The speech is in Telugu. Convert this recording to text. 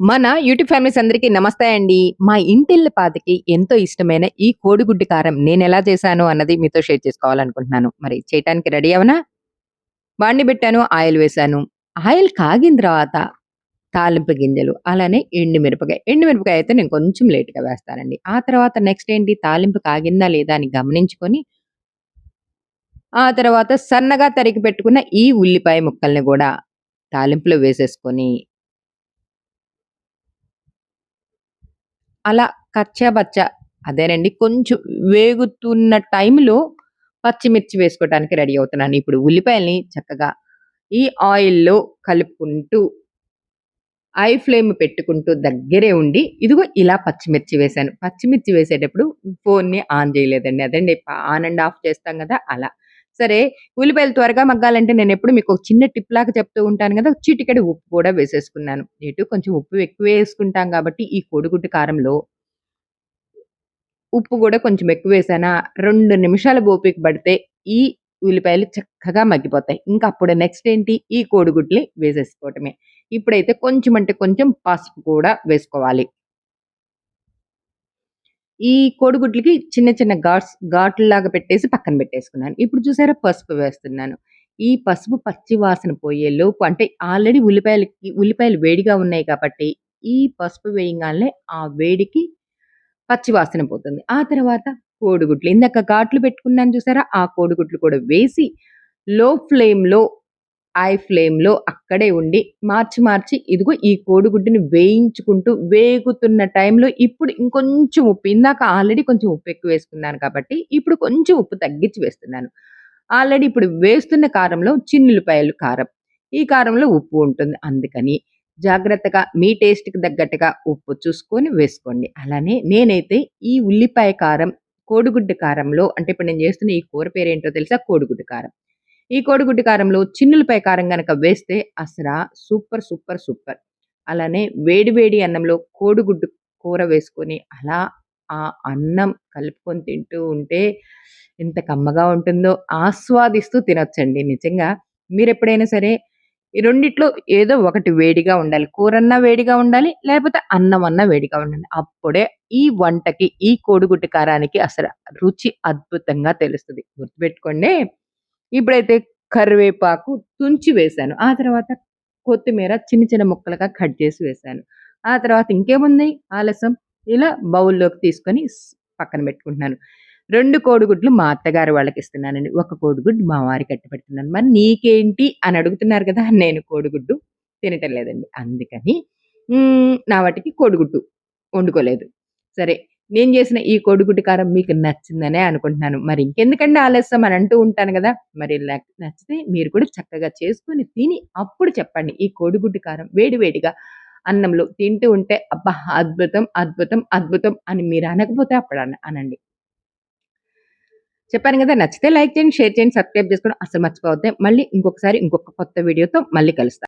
మన యూట్యూబ్ ఫ్యామిలీస్ అందరికీ నమస్తే అండి. మా ఇంటిల్లిపాదికి ఎంతో ఇష్టమైన ఈ కోడిగుడ్డి కారం నేను ఎలా చేశాను అన్నది మీతో షేర్ చేసుకోవాలనుకుంటున్నాను. మరి చేయటానికి రెడీ అవనా బాండి పెట్టాను. ఆయిల్ వేశాను. ఆయిల్ కాగిన తర్వాత తాలింపు గింజలు, అలానే ఎండు మిరపకాయ. ఎండు మిరపకాయ అయితే నేను కొంచెం లేట్‌గా వేస్తానండి. ఆ తర్వాత నెక్స్ట్ ఏంటి తాలింపు కాగిందా లేదా అని గమనించుకొని ఆ తర్వాత సన్నగా తరిగి పెట్టుకున్న ఈ ఉల్లిపాయ ముక్కల్ని కూడా తాలింపులో వేసేసుకొని అలా కచ్చాబచ్చా అదేనండి కొంచెం వేగుతున్న టైంలో పచ్చిమిర్చి వేసుకోవటానికి రెడీ అవుతున్నాను. ఇప్పుడు ఉల్లిపాయల్ని చక్కగా ఈ ఆయిల్‌లో కలుపుకుంటూ ఐ ఫ్లేమ్ పెట్టుకుంటూ దగ్గరే ఉండి ఇదిగో ఇలా పచ్చిమిర్చి వేశాను. పచ్చిమిర్చి వేసేటప్పుడు ఫోన్‌ని ఆన్ చేయలేదండి. అదండి ఆన్ అండ్ ఆఫ్ చేస్తాం కదా అలా. సరే ఉల్లిపాయలు త్వరగా మగ్గాలంటే నేను ఎప్పుడు మీకు ఒక చిన్న టిప్ లాగా చెప్తూ ఉంటాను కదా చిటికెడు ఉప్పు కూడా వేసేసుకున్నాను. ఎటు కొంచెం ఉప్పు ఎక్కువ వేసుకుంటాం కాబట్టి ఈ కోడిగుడ్డు కారంలో ఉప్పు కూడా కొంచెం ఎక్కువ వేసానా రెండు నిమిషాలు ఓపిక పడితే ఈ ఉల్లిపాయలు చక్కగా మగ్గిపోతాయి. ఇంకా అప్పుడు నెక్స్ట్ ఏంటి ఈ కోడిగుడ్లు వేసేసుకోవటమే. ఇప్పుడైతే కొంచెం అంటే కొంచెం పసుపు కూడా వేసుకోవాలి. ఈ కోడిగుడ్లకి చిన్న చిన్న ఘాట్స్ లాగా పెట్టేసి పక్కన పెట్టేసుకున్నాను. ఇప్పుడు చూసారా పసుపు వేస్తున్నాను. ఈ పసుపు పచ్చి వాసన పోయేలోపు అంటే ఆల్రెడీ ఉల్లిపాయలకి ఉల్లిపాయలు వేడిగా ఉన్నాయి కాబట్టి ఈ పసుపు వేయగానే ఆ వేడికి పచ్చి వాసన పోతుంది. ఆ తర్వాత కోడిగుడ్లు ఇందాక ఘాట్లు పెట్టుకున్నాను చూసారా? ఆ కోడిగుడ్లు కూడా వేసి లో ఫ్లేమ్‌లో, హై ఫ్లేమ్‌లో అక్కడే ఉండి మార్చి మార్చి ఇదిగో ఈ కోడిగుడ్డుని వేయించుకుంటూ వేగుతున్న టైంలో ఇప్పుడు ఇంకొంచెం ఉప్పు ఇందాక ఆల్రెడీ కొంచెం ఉప్పు ఎక్కువ వేసుకున్నాను కాబట్టి ఇప్పుడు కొంచెం ఉప్పు తగ్గించి వేస్తున్నాను. ఆల్రెడీ ఇప్పుడు వేస్తున్న కారంలో చిన్నులపాయలు కారం. ఈ కారంలో ఉప్పు ఉంటుంది. అందుకని జాగ్రత్తగా మీ టేస్ట్‌కి తగ్గట్టుగా ఉప్పు చూసుకొని వేసుకోండి. అలానే నేనైతే ఈ ఉల్లిపాయ కారం, కోడిగుడ్డు కారంలో అంటే ఇప్పుడు నేను చేస్తున్న ఈ కూర పేరేంటో తెలుసా? కోడిగుడ్డు కారం. ఈ కోడిగుడ్డు కారంలో చిన్నులపై కారం గనక వేస్తే అసరా సూపర్, సూపర్, సూపర్. అలానే వేడి వేడి అన్నంలో కోడిగుడ్డు కూర వేసుకొని అలా ఆ అన్నం కలుపుకొని తింటూ ఉంటే ఎంత కమ్మగా ఉంటుందో ఆస్వాదిస్తూ తినొచ్చండి నిజంగా. మీరు ఎప్పుడైనా సరే ఈ రెండిట్లో ఏదో ఒకటి వేడిగా ఉండాలి. కూరన్నా వేడిగా ఉండాలి. లేకపోతే అన్నం అన్నా వేడిగా ఉండాలి. అప్పుడే ఈ వంటకి, ఈ కోడిగుడ్డు కారానికి అసలు రుచి అద్భుతంగా తెలుస్తుంది గుర్తుపెట్టుకోండి. ఇప్పుడైతే కరివేపాకు తుంచి వేశాను. ఆ తర్వాత కొత్తిమీర చిన్న చిన్న ముక్కలుగా కట్ చేసి వేశాను. ఆ తర్వాత ఇంకేమున్నాయి ఆలస్యం ఇలా బౌల్‌లోకి తీసుకొని పక్కన పెట్టుకుంటున్నాను. రెండు కోడిగుడ్లు మా అత్తగారు వాళ్ళకిస్తున్నానండి. ఒక కోడిగుడ్డు మా వారికి కట్టిపెడుతున్నాను. మరి నీకేంటి అని అడుగుతున్నారు కదా! నేను కోడిగుడ్డు తినటం లేదండి. అందుకని నా వాటికి కోడిగుడ్డు వండుకోలేదు. సరే నేను చేసిన ఈ కోడిగుడ్డు కారం మీకు నచ్చిందనే అనుకుంటున్నాను. మరి ఇంకెందుకండి ఆలస్యం అని అంటూ ఉంటాను కదా మరి నచ్చితే మీరు కూడా చక్కగా చేసుకొని తిని అప్పుడు చెప్పండి. ఈ కోడిగుడ్డు కారం వేడి వేడిగా అన్నంలో తింటూ ఉంటే అబ్బా! అద్భుతం, అద్భుతం, అద్భుతం అని మీరు అనకపోతే అప్పుడు అనండి. చెప్పాను కదా నచ్చితే లైక్ చేయండి, షేర్ చేయండి, సబ్స్క్రైబ్ చేసుకోండి అసలు మర్చిపోతే మళ్ళీ ఇంకొకసారి ఇంకొక కొత్త వీడియోతో మళ్ళీ కలుస్తాను